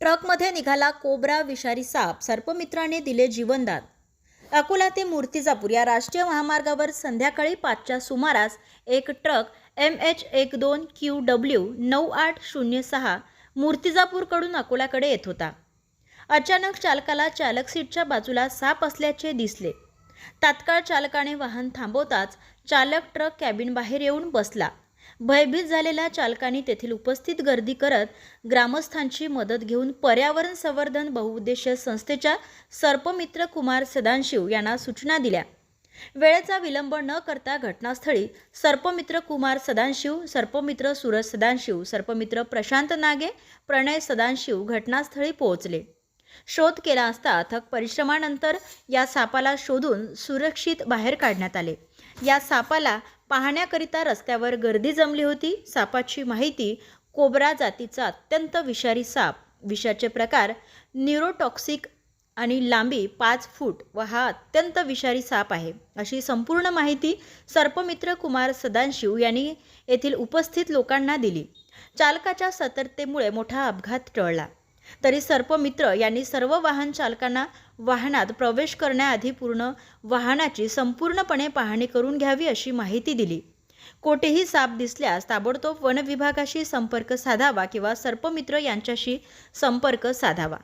ट्रकमध्ये निघाला कोब्रा विषारी साप. सर्पमित्राने दिले जीवनदान. अकोला ते मूर्तिजापूर या राष्ट्रीय महामार्गावर संध्याकाळी पाचच्या सुमारास एक ट्रक एम एच एक दोन क्यू डब्ल्यू नऊ आठ शून्य सहा मूर्तिजापूरकडून अकोल्याकडे येत होता. अचानक चालकाला चालक सीटच्या बाजूला साप असल्याचे दिसले. तात्काळ चालकाने वाहन थांबवताच चालक ट्रक कॅबिन बाहेर येऊन बसला. भयभीत झालेल्या चालकांनी तेथील उपस्थित गर्दी करत ग्रामस्थांची मदत घेऊन पर्यावरण संवर्धन बहुउद्देशीय संस्थेच्या सर्पमित्र कुमार सदाशिव यांना सूचना दिल्या. वेळेचा विलंब न करता घटनास्थळी सर्पमित्र कुमार सदाशिव सर्पमित्र सूरज सदाशिव सर्पमित्र प्रशांत नागे प्रणय सदाशिव घटनास्थळी पोहोचले. शोध केला असता अथक परिश्रमानंतर या सापाला शोधून सुरक्षित बाहेर काढण्यात आले. या सापाला पाहण्याकरिता रस्त्यावर गर्दी जमली होती. सापाची माहिती कोबरा जातीचा अत्यंत विषारी साप. विषाचे प्रकार न्यूरोटॉक्सिक आणि लांबी पाच फूट व हा अत्यंत विषारी साप आहे. अशी संपूर्ण माहिती सर्पमित्र कुमार सदाशिव यांनी येथील उपस्थित लोकांना दिली. चालकाच्या सतर्कतेमुळे मोठा अपघात टळला. तरी सर्पमित्र यांनी सर्व वाहन चालकांना वाहनात प्रवेश करण्याआधी पूर्ण वाहनाची संपूर्णपणे पाहणी करून घ्यावी अशी माहिती दिली. कोठेही साप दिसल्यास ताबडतोब वन विभागाशी संपर्क साधावा किंवा सर्पमित्र यांच्याशी संपर्क साधावा.